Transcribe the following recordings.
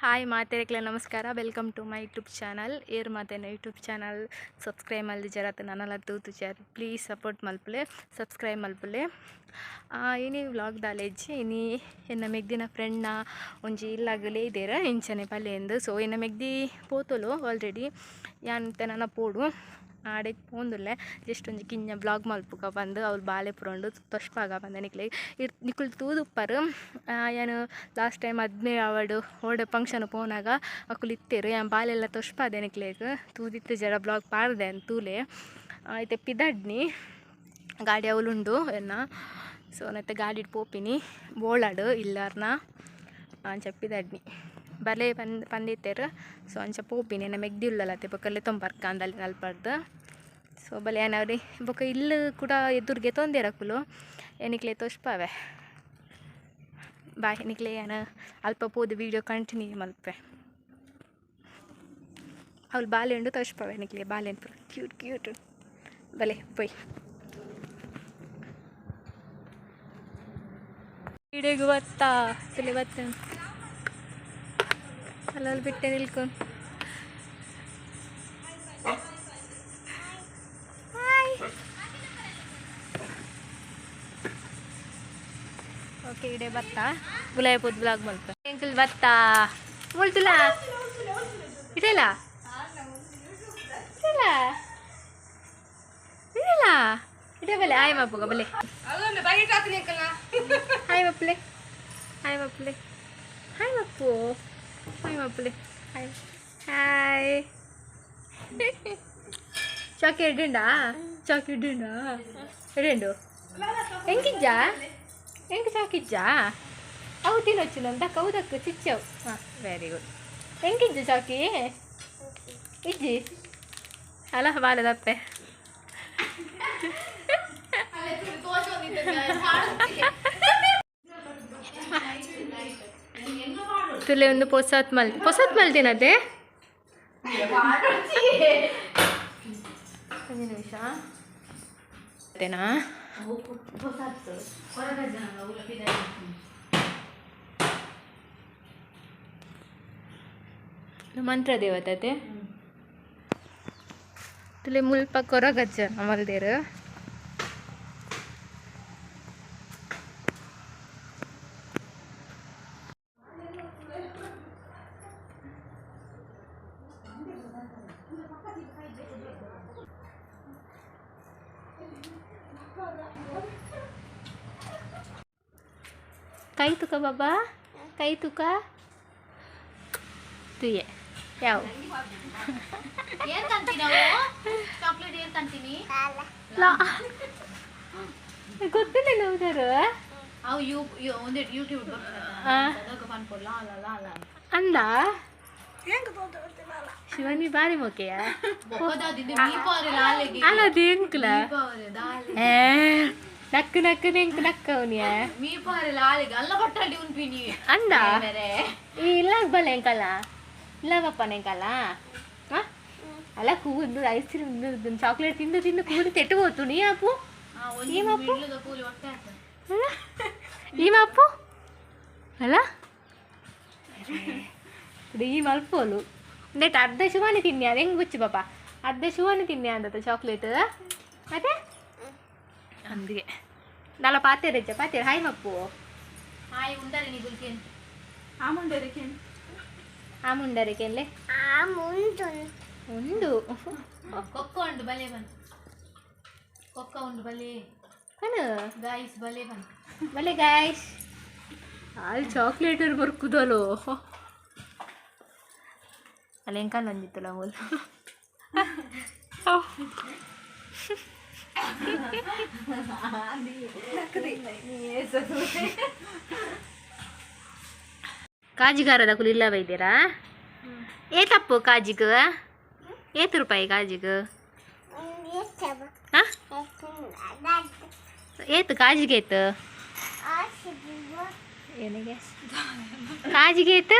Hi ಮಾತೆರೆಕ್ಲೆ ನಮಸ್ಕಾರ. Welcome to my YouTube channel air ಮಾತೇನ ಯೂಟ್ಯೂಬ್ ಚಾನಲ್ ಸಬ್ಸ್ಕ್ರೈಬ್ ಮಾಡಿ ಜರತ್ತೆ ನನ್ನಲ್ಲ ತೂತು ಚಾರ್ ಪ್ಲೀಸ್ ಸಪೋರ್ಟ್ ಮಲ್ಪಲೆ ಸಬ್ಸ್ಕ್ರೈಬ್ ಮಲ್ಪಲೆ. ಇನಿ ವ್ಲಾಗ್ ದಾಲೆಜ್ಜಿ ಇನಿ ಎನ್ನ ಮೆಗ್ದಿನ ಫ್ರೆಂಡ್ನ ಒಂಜಿ ಇಲ್ಲಾಗಲೇ ಇದೇರ, ಇಂಚನೆ ಪಲ್ಲೆ ಎಂದು. ಸೊ ಎನ್ನ ಮೆಗ್ದಿ ಪೋತಲು ಆಲ್ರೆಡಿ ಯಾನ್ತೆ ತೆನನ ಪೋಡು. ಆಡೆ പോകുന്നില്ല ಜಸ್ಟ್ ಒಂಜಿ ಕಿಂಜ ಬ್ಲಾಗ್ ಮಲ್ಪುಗ വന്ന് ಅವ್ಲು ಬಾಲೆ ಉಂಡು ತೊಷ್ಪಾಗ ಬಂದ ನಿಕ್ಲೆ. ಇರ್ ನಿಕುಲ್ ತೂದುಪ್ಪರು ಏನು ಲಾಸ್ಟ್ ಟೈಮ್ ಅದ್ನೆ ಅವಡು ಓಡ ಫಂಕ್ಷನ್ ಪೋನಾಗ ಅಕುಲು ಇತ್ತೇರು, ಯಾನ್ ಬಾಲೆಲ್ಲ ತೊಷ್ಪಾದೆ ನಿಕ್ಲೇಗ್. ತೂದಿತ್ತು ಜರ ಬ್ಲಾಗ್ ಪಾಡ್ದೆ ಅಂತ ತೂಲೆ. ಐತೆ ಪಿದಡ್ನಿ, ಗಾಡಿ ಅವಳುಂಡು ಎನ್ನ. ಸೊ ನೈತೆ ಗಾಡಿ ಪೋಪಿನಿ, ಬೋಳಾಡು ಇಲ್ಲಾರ್ನ ಅಂಚ ಪಿದಡ್ನಿ. ಬಲೆ ಪಂದ್ ಪಂದಿತ್ತೇರು ಸೊ ಅಂಚ ಪೋಪಿನಿ, ಎನ್ನ ಮೆಗ್ದಿ ಅತ್ತೆ ಪಕ್ಕಲ್ಲೇ ತೊಂಬರ್ಕ ಅಂದಲ್ಲಿ ನಲ್ಪಡ್ದು. ಸೊ ಬಲೆ ಏನವ್ರಿ ಬೊಕ ಇಲ್ಲಿ ಕೂಡ ಎದುರ್ಗೆ ತೊಂದೆರಕುಲು ಎನಿಕ್ಲೆ ತೋಷ್ಪಾವೆ ಬಾಯ್ ಎನಿಕ್ಲೆ ಏನ ಅಲ್ಪ ಪೋದು ವೀಡಿಯೋ ಕಂಟಿನ್ಯೂ ಮಲ್ಪೆ. ಅವ್ಳು ಬಾಲೆ ಉಂಡು ತೋಷ್ಪಾವೆ ಎನಿಕ್ಲೆ ಬಾಲೆ ಪುರ. ಕ್ಯೂಟ್ ಕ್ಯೂಟ್ ಬಲೆ, ಪೊಯ್. ವಿಡಿಯೋಗೆ ತಲೆ ಬತ್ತ ಅಲ್ಲಲ್ಲಿ ಬಿಟ್ಟೆ ನಿಲ್ಕೊಂಡು ಓಕೆ ಇಡೇ ಬತ್ತಾ ಗುಲಾಬಿ ಪೂತ್ ಬ್ಲಾಗ್ ಮಲ್ಪ ಎಂಕಲ್ ಬತ್ತಾ ಮುಳ್ತುಲ. ಇದೆಲ್ಲ ಇದೆಲ್ಲ ಇದೆಲ್ಲ ಇದೇ ಬಲೆ ಆಯ್ ಮಪ್ಪುಗ ಬಲೆ. ಹಾಯ್ ಮಪ್ಪಲೆ ಹಾಯ್ ಮಪ್ಪಲೆ ಹಾಯ್ ಮಪ್ಪು ಹಾಯ್ ಮಪ್ಪಲೆ ಹಾಯ್. ಹಾಯ್. ಚಾಕಿ ಇಡ್ರಿಂಡಾ ಚಾಕಿ ಇಡ್ರಿಂಡಾ ಇಡ್ರಿಂಡು ಹೆಂಗಿದ್ಯಾ ಹೆಂಗೆ ಸಾಕಿಜ್ಜಾ ಅವು ತಿನ್ನೊಚ್ಚು ನಂದ ಕೌದಕ್ಕು ಚಿಚ್ಚವು. ಹಾಂ ವೆರಿ ಗುಡ್ ಹೆಂಗಿಜ್ಜು ಸಾಕಿ ಇಜ್ಜಿ? ಅಲ್ಲ ಬಾಲದಪ್ಪೆ. ತುಲೆ ಒಂದು ಪೊಸಾತ್ ಮಲ್, ಪೊಸತ್ ಮಲ್ತಿನದೆ ಒಂದು ನಿಮಿಷ. ಅದೇನಾ ಮಂತ್ರ ದೇವತೆ ತುಲೆ ಮುಲ್ಪ ಕೊರಗಜ್ಜ ಮಲ್ದೇರು ಕೈ ತುಕ ಬಾಬಾ ಕೈ ತುಕ ತುಯೆ ಯಾವ ಏನ್ ತಂತೀನಿ ನಾವು ಚಾಕ್ಲೇಟ್ ಏನ್ ತಂತೀನಿ ಲಾ ಗೊತ್ತಿಲ್ಲ ನೋದಾರು ಅವು ಯೂ ಯೂ ಒಂದು ಯೂಟ್ಯೂಬ್ ಆ. ಅನ್ಕೊಲ್ಲ ಅಲ್ಲ ಅಲ್ಲ ಅಂದ ಶಿವನಿ ಬಾರಿ ಮೊಕೆಯ ಅಲ್ಲ ದೇಂಕ್ಲ. ಏ ನಕ್ಕು ನಕ್ಕು ನೆಂಕ್ ನಕ್ಕವನಿಯ ಮೀಪಾರೆ ಲಾಲೆಗೆ ಅಲ್ಲ ಬಟ್ಟಲ್ಲಿ ಉಂಪಿನಿ ಅಂದ? ಬೇರೆ. ಈ ಇಲ್ಲ ಬಲ್ಲ ಎಂಕಲ್ಲ ಇಲ್ಲ ಪಪ್ಪ ನೆಂಕಲ್ಲ ಅಲ್ಲ ಕೂದು ಐಸ್ ಕ್ರೀಮ್ ಚಾಕ್ಲೇಟ್ ತಿಂದು ತಿಂದು ಕೂದು ತೆಟ್ಟು ಹೋತು. ನೀ ಅಪ್ಪು? ಈ ಮಪ್ಪು ಕೂಲಿ ಹೊಟ್ಟೆ ಈ ಅಲ್ಲ. ಈ ಮಾಪು ಅಲ್ಲ ಇದು ಈ ಮಲ್ಪೋಲು ನೆಟ್ ಅರ್ಧ ಶಿವಾನಿ ತಿನ್ನಿ ಅದು ಹೆಂಗೆ ಬುಚ್ಚು ಪಾಪ ಅರ್ಧ ಶಿವಾನಿ ತಿನ್ನಿ ಅಂದತ್ತ ಚಾಕ್ಲೇಟ್ ಮತ್ತೆ ಅಂದಿಗೆ ನಲ್ಲ ಪಾತೇರಜ್ಜ ಪಾತೇರ ಹಾಯ್ ಮಪ್ಪು ಹಾಯ್ ಉಂಡರೆ ನೀ ಗುಲ್ಕೇನ್ ಆ ಮುಂಡರಿಕೆಲ್ಲೇ ಉಂಡು ಕೊಕ್ಕ ಉಂಡು ಬಲೆ ಬನ್ ಕೊಕ್ಕ ಉಂಡು ಬಲೆ ಕಣು ಗಾಯ್ಸ್ ಬಲೆ ಬನ್ ಬಲೆ ಗಾಯ್ಸ್ ಅಲ್ಲಿ ಚಾಕ್ಲೇಟ್ ಬರ್ಕುದಲು ಅಲ್ಲಿ ಹೆಂಗ ನಂದಿತ್ತಲ್ಲ ಮೂಲ ಕಾಜಿಗಾರದ ಕುಲಿಲ್ಲ ಬೈದ್ದೀರಾ ಏತಪ್ಪು ಕಾಜಿಗ ಏತು ರೂಪಾಯಿ ಕಾಜಿಗ ಹಾ ಏತು ಕಾಜಿಗೆ ಏತು ಏನಿಗೆ ಕಾಜಿಗೆ ಏತು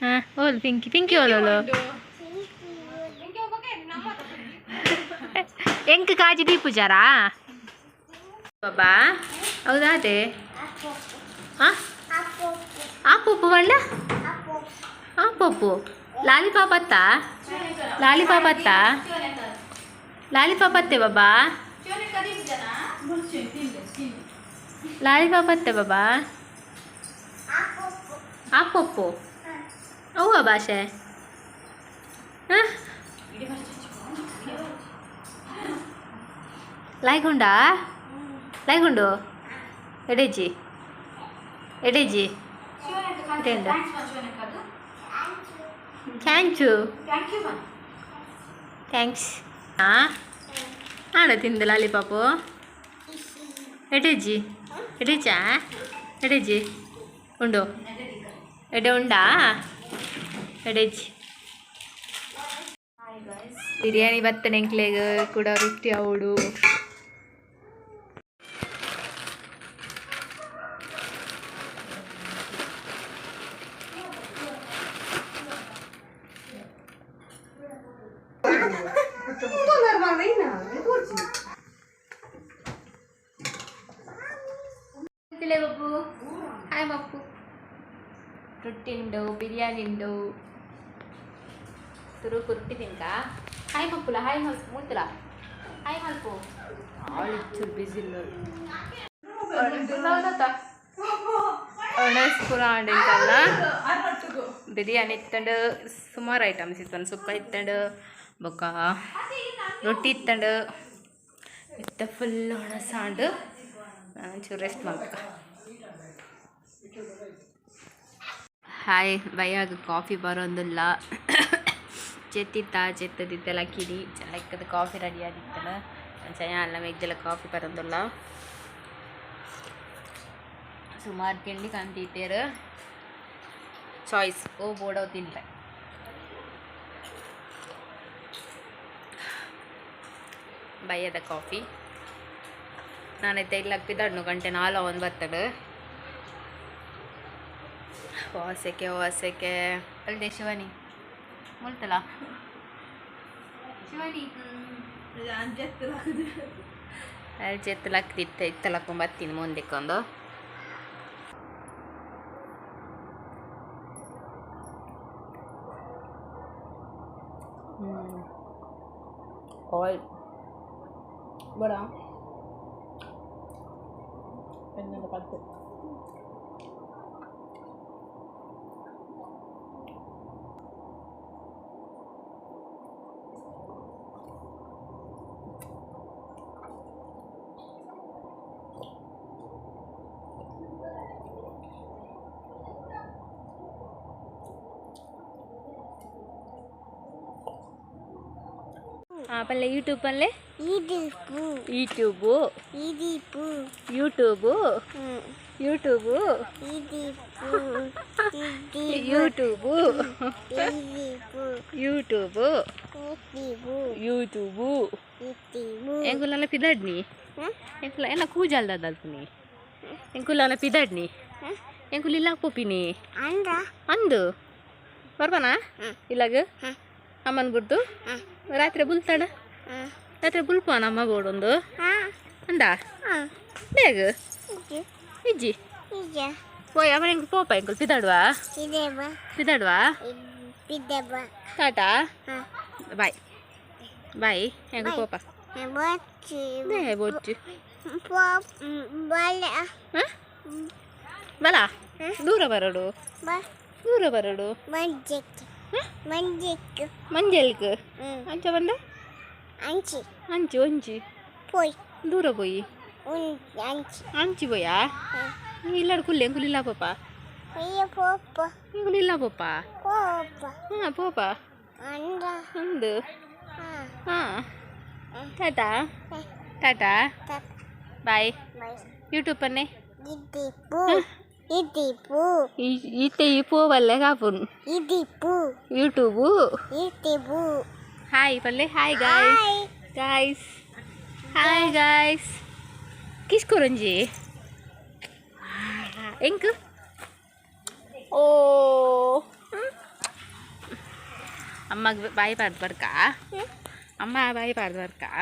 ಹಾಂ ಓಲ್ ಪಿಂಕಿ ಪಿಂಕಿ ಓಲೋಲು ಎಂಕ್ ಕಾಜಿ ದೀಪುಜಾರಾ ಬಾಬಾ ಹೌದಾ ಅದೇ? ಹಾಂ? ಆ ಪಪ್ಪು ಬಂಡ ಆ ಪಪ್ಪು ಲಾಲಿಪಾಪ್ ಅತ್ತ? ಲಾಲಿಪಾಪ್ ಅತ್ತ? ಲಾಲಿಪಾಪ್ ಅತ್ತೆ ಬಾಬಾ? ಲಾಲಿಪಾಪ್ ಅತ್ತೆ ಬಾಬಾ? ಆ ಪಪ್ಪು ಅವ್ವ ಭಾಷೆ ಹಾಂ ಲಾಯ್ಕೊಂಡ ಲಾಯ್ಕೊಂಡು ಎಡೇಜಿ ಎಡೇಜಿ ಇಟೇಂಡ ಥ್ಯಾಂಕ್ಸು ಥ್ಯಾಂಕ್ಸ್ ಹಾಂ ಆಡ ತಿಂದು ಲಾಲಿಪಾಪು ಎಡೇಜಿ ಎಡೇಜಾ ಎಡೇಜಿ ಉಂಡು ಎಡೆ ಉಂಡಾ ಎಡೇಜಿ ಬಿರಿಯಾನಿ ಬತ್ತನೆ ಎಂಕ್ಲೆಗ್ ಕೂಡ ರೊಟ್ಟಿ ಅವಡು Thank you. ರೊಟ್ಟಿ ಉಂಡು ಬಿರಿಯಾನಿ ಉಂಡು ತುರುಕು ರೊಟ್ಟಿ ತಿನ್ಕ ಹಾಯ್ ಮಕ್ಕಳ ಹಾಯ್ ಮಲ್ಪು. ಮುಳ್ತಲ ಹಾಯ್ ಮಲ್ಪು ಅವಳು ಬಿಸಿ ಸ್ಕೂಲ್ ಆಡಿಂತಲ್ಲ ಬಿರಿಯಾನಿ ಇತ್ತಂಡು ಸುಮಾರು ಐಟಮ್ಸ್ ಇತ್ತು ಸುಕ್ಕ ಇತ್ತಂಡು ಬೊಕ್ಕ ರೊಟ್ಟಿ ಇತ್ತಂಡು. ಇತ್ತ ಫುಲ್ ಒಣಸಾಂಡು ಚೂರು ರೆಸ್ಟ್ ಮಾಡ್ಬೇಕು ಹಾಯ್ ಬೈಯಾಗ ಕಾಫಿ ಬರೋಂದಿಲ್ಲ. ಚೆತ್ತಿತ್ತ ಚೆತ್ತದಿತ್ತಲ್ಲ ಕಿಡಿ. ಲೆಕ್ಕದ ಕಾಫಿ ರೆಡಿ ಆಗಿತ್ತಲ್ಲ. ಚಯ ಅಲ್ಲ ಮೆಗ್ದೆಲ್ಲ ಕಾಫಿ ಬರೋದಿಲ್ಲ. ಸುಮಾರು ತಿಂಡಿ ಕಂತಿತ್ತೇರ ಚಾಯ್ಸ್ ಓ, ಬೋಡೋ ತಿನ್ಲೆ. ಬೈಯದ ಕಾಫಿ ನಾನೈತೆ ಇಲ್ಲ ಪಿದಾಡ್ನು ಗಂಟೆ ನಾಲ್ಕು ಒಂದು ಬರ್ತಡೆ ವಾಸಕ್ಕೆ ವಾಸಕ್ಕೆ ಅಲ್ದೆ ಶಿವಾನಿ ಮುಳ್ತಲ ಶಿವಾನಿ ಅಲ್ಲಿ ಚೆತ್ತಲಾಕ್ತಿತ್ತ ಇತ್ತಲಕ್ಕೊಂಡ್ ಬರ್ತೀನಿ ಮುಂದಕ್ಕೊಂದು ಆಯಿಲ್ ಬಡ ಎಣ್ಣೆ ಪತ್ತು ಪಲ್ಲೆ ಯೂಟ್ಯೂಬ್ ಪಲ್ಲೆ? YouTube YouTube YouTube YouTube YouTube YouTube ಎಂಕುಲನ ಪಿದಾಡ್ನಿ? ಎಂಕುಲ ಎಲ್ಲ ಕೂಜಲ್ ದಲ್ಪುನಿ ಎಂಕುಲನ ಪಿದಾಡ್ನಿ? ಎಂಕುಲ ಇಲ್ಲ ಪೋಪಿನಿ ಅಂದು. ಬರ್ಬನಾ? ಇಲ್ಲಾಗ? ಅಮ್ಮನ ಬಿಡ್ದು? ರಾತ್ರಿ ಬುಲ್ತಾಳ ರಾತ್ರಿ ಬುಲ್ಪನ ಅಮ್ಮ ಬೋಡೊಂದು ಅಂದ? ಬೇಗ? ಇಜ್ಜಿ. ಓಯ್ ಅಮ್ಮ ಹೆಂಗ್ ಪೋಪ ಎಂಕುಲ್ ಪಿದಾಡುವಾ ಪಿದಾಡುವಾ ಟಾಟಾ? ಬಾಯ್. ಬಾಯ್. ಹೆಂಗ. ಪೋಪ? ಬಚ್ಚಿ ಬಲ. ದೂರ ಬರಡು. ದೂರ ಬರೋಡು. மஞ்சளுக்கு மஞ்சளுக்கு அஞ்ச வந்த அஞ்சு அஞ்சு அஞ்சு போய் தூர போய் அஞ்சு அஞ்சு போயா ಇಲ್ಲಾಡು ಕುಲ್ಲೆ ಕುಲಿಲ್ಲ ಪಾಪ ಕುಲಿಲ್ಲ ಪಾಪ ಹಾ ಪಾಪ ಒಂದು ಹಾ ಟಾಟಾ ಟಾಟಾ ಬಾಯ್ ಯೂಟ್ಯೂಬ್ ಅನ್ನೇ ఇది పూ ఇది పూ వల్లే కాపున్ ఇది పూ యూట్యూబ్ ఇది పూ హాయ్ పల్లె hi guys guys hi guys కిస్కోరంజి ఎంకు ఓ అమ్మకి బాయ్ పాడబడకా அம்மா பாய் பாடுவா இருக்கா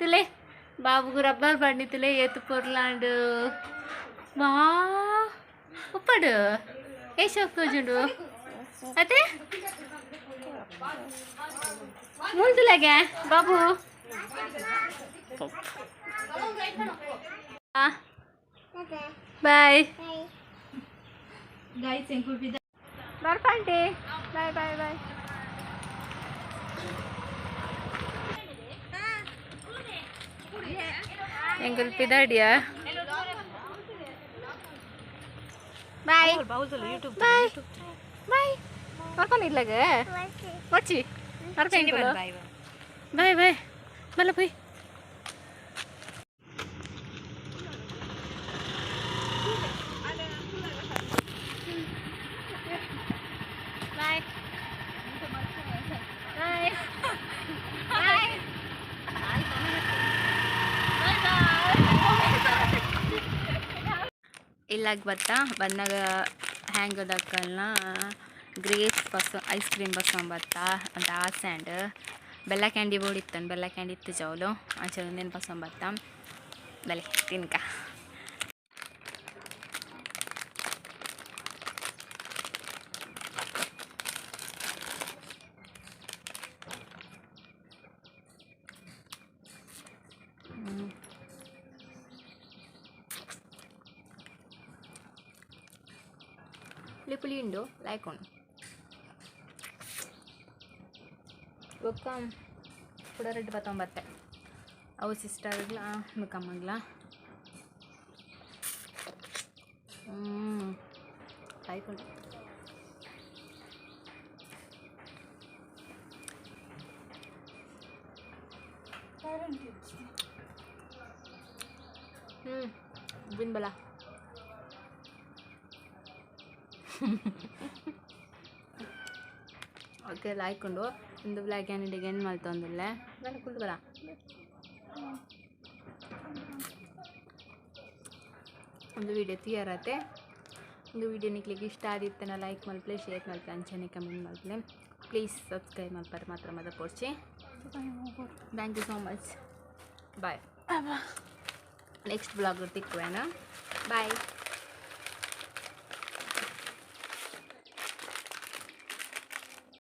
துளே பாபுக்கு ரப்பர் பண்ணி துளே ஏற்று போடலாண்டு வா ఉప్పాడు ఏ షాప్ చూడు అయితే? ముందులాగా బాబు. బాయ్. మరపండి బాయ్ బాయ్ బాయ్. ఎంగుల్ పిదాడియా? ಬಾಯ್ ಬಾಯ್ ಬಾಯ್ ನೋಡ್ಕೊಂಡು ಇಲ್ಲಾಗ ಬಾಯ್ ಬಾಯ್ ಬಾಯ್ ಬಾಯ್ ಇಲ್ಲಾಗ ಬತ್ತಾ ಬಂದಾಗ ಹ್ಯಾಂಗ್ ಗ್ರೇಸ್ ಬಸ್ ಐಸ್ ಕ್ರೀಮ್ ಬಸ್ ಬತ್ತಾ ಅಂತ ಆಸೆ ಆ್ಯಂಡ್ ಬೆಲ್ಲ ಕ್ಯಾಂಡಿ ಬೋರ್ಡ್ ಬೆಲ್ಲ ಕ್ಯಾಂಡಿ ಇತ್ತು ಜವಲು ಆ ಒಂದೇನು ಬಸ್ ಬತ್ತಾ ಬಲೆ ತಿನ್ಕ. Pulihindo, like on. Welcome, udah ribet batam batte. Aku sister gitu lah, mereka. Hmm, like Hmm, win balah. Okay ಲಾಯ್ಕೊಂಡು ಒಂದು ಬ್ಲ್ಯಾಕ್ ಆ್ಯಂಡ್ ಮಾಡ್ತು ಮಲ್ತೊಂದಿಲ್ಲ ನಾನು ಕುಲ್ಗಲ ಒಂದು ವಿಡಿಯೋ ತೀಯರತ್ತೆ. ಒಂದು ವಿಡಿಯೋ ನಿಕ್ಲಿಕ್ಕೆ ಇಷ್ಟ ಆದಿತ್ತನ ಲೈಕ್ ಮಲ್ಪಲೆ ಶೇರ್ ಮಲ್ಪಲೆ ಅಂಚನೆ ಕಮೆಂಟ್ ಮಲ್ಪಲೆ ಪ್ಲೀಸ್ ಸಬ್ಸ್ಕ್ರೈಬ್ ಮಾಡ್ಬಾರ್ದು ಮಾತ್ರ ಮದ ಕೊಡ್ಸಿ thank you so much bye next blog ತಿಕ್ಕುವೇನ? Bye